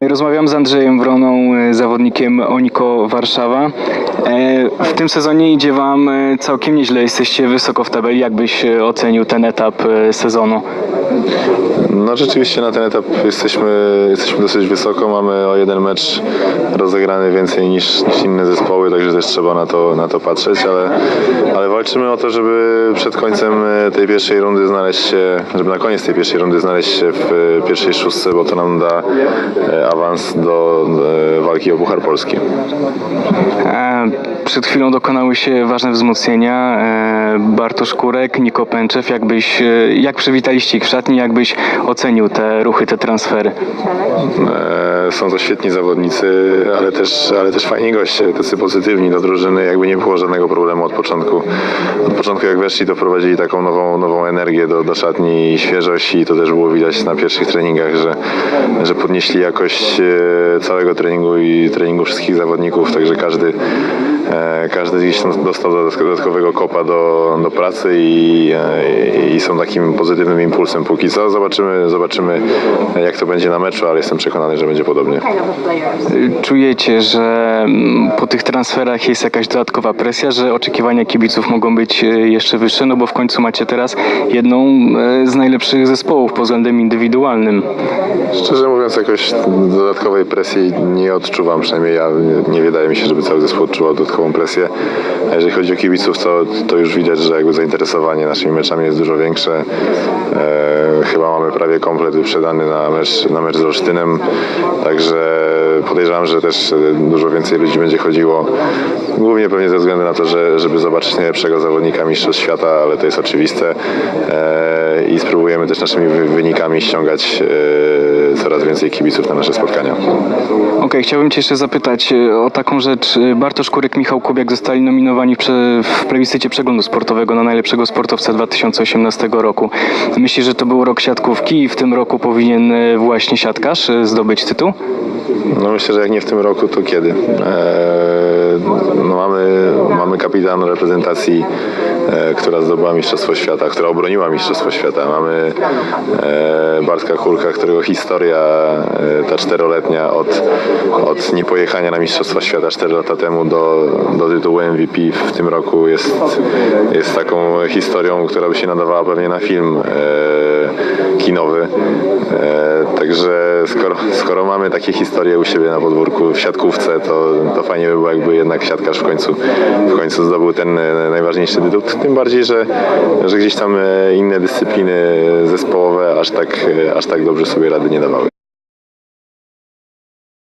Rozmawiam z Andrzejem Wroną, e, zawodnikiem Oniko Warszawa. E, W tym sezonie idzie Wam e, całkiem nieźle, jesteście wysoko w tabeli. Jak byś ocenił ten etap sezonu? No rzeczywiście na ten etap jesteśmy, jesteśmy dosyć wysoko, mamy o jeden mecz rozegrany więcej niż, niż inne zespoły, także też trzeba na to, na to patrzeć, ale, ale walczymy o to, żeby przed końcem e, tej pierwszej rundy znaleźć się, żeby na koniec tej pierwszej rundy znaleźć się w e, pierwszej szóstce, bo to nam da e, awans do walki o Puchar Polski. Przed chwilą dokonały się ważne wzmocnienia. Bartosz Kurek, Niko Pęczew. Jakbyś, jak przywitaliście ich w Jakbyś ocenił te ruchy, te transfery? E, Są to świetni zawodnicy, ale też, ale też fajni goście, tacy pozytywni do drużyny. Jakby nie było żadnego problemu od początku. Od początku jak weszli, to wprowadzili taką nową, nową energię do, do szatni i świeżość i to też było widać na pierwszych treningach, że, że podnieśli jakość e, całego treningu i treningu wszystkich zawodników, także każdy, każdy gdzieś dostał dodatkowego kopa do, do pracy i, e, i są takim pozytywnym impulsem póki co. Zobaczymy, zobaczymy jak to będzie na meczu, ale jestem przekonany, że będzie podobnie. E, Czujecie, że mm, po tych transferach jest jakaś dodatkowa presja, że oczekiwania kibiców mogą być e, jeszcze wyższe, no bo w końcu macie teraz jedną e, z najlepszych zespołów pod względem indywidualnym. Szczerze mówiąc, jakoś dodatkowej presji nie odczuwam, przynajmniej ja nie wydaje mi się, żeby cały zespół odczuwał dodatkową presję. A jeżeli chodzi o kibiców, to, to już widać, że jakby zainteresowanie naszymi meczami jest dużo większe. E, chyba mamy prawie komplet wyprzedany na mecz, na mecz z Olsztynem, także podejrzewam, że też dużo więcej ludzi będzie chodziło. Głównie pewnie ze względu na to, że, żeby zobaczyć najlepszego zawodnika Mistrzostw Świata, ale to jest oczywiste. E, I spróbujemy też naszymi wy- wynikami ściągać e, więcej kibiców na nasze spotkania. Okej, chciałbym Cię jeszcze zapytać e, o taką rzecz. E, Bartosz Kurek, Michał Kubiak zostali nominowani w, plebiscycie przeglądu sportowego na najlepszego sportowca 2018 roku. Myślisz, że to był rok siatkówki i w tym roku powinien e, właśnie siatkarz zdobyć tytuł? No myślę, że jak nie w tym roku, to kiedy? Eee, no mamy, mamy kapitan reprezentacji, e, która zdobyła Mistrzostwo Świata, która obroniła Mistrzostwo Świata. Mamy e, Bartka Kulka, którego historia, e, ta czteroletnia od, od niepojechania na Mistrzostwa Świata 4 lata temu do, do tytułu MVP w tym roku jest, jest taką historią, która by się nadawała pewnie na film kinowy. E, także skoro, skoro mamy takie historie u siebie na podwórku w siatkówce, to, to fajnie by było, jakby jednak siatkarz w końcu, w końcu zdobył ten e, najważniejszy tytuł. Tym bardziej, że, że gdzieś tam e, inne dyscypliny zespołowe aż tak, aż tak dobrze sobie rady nie dawały.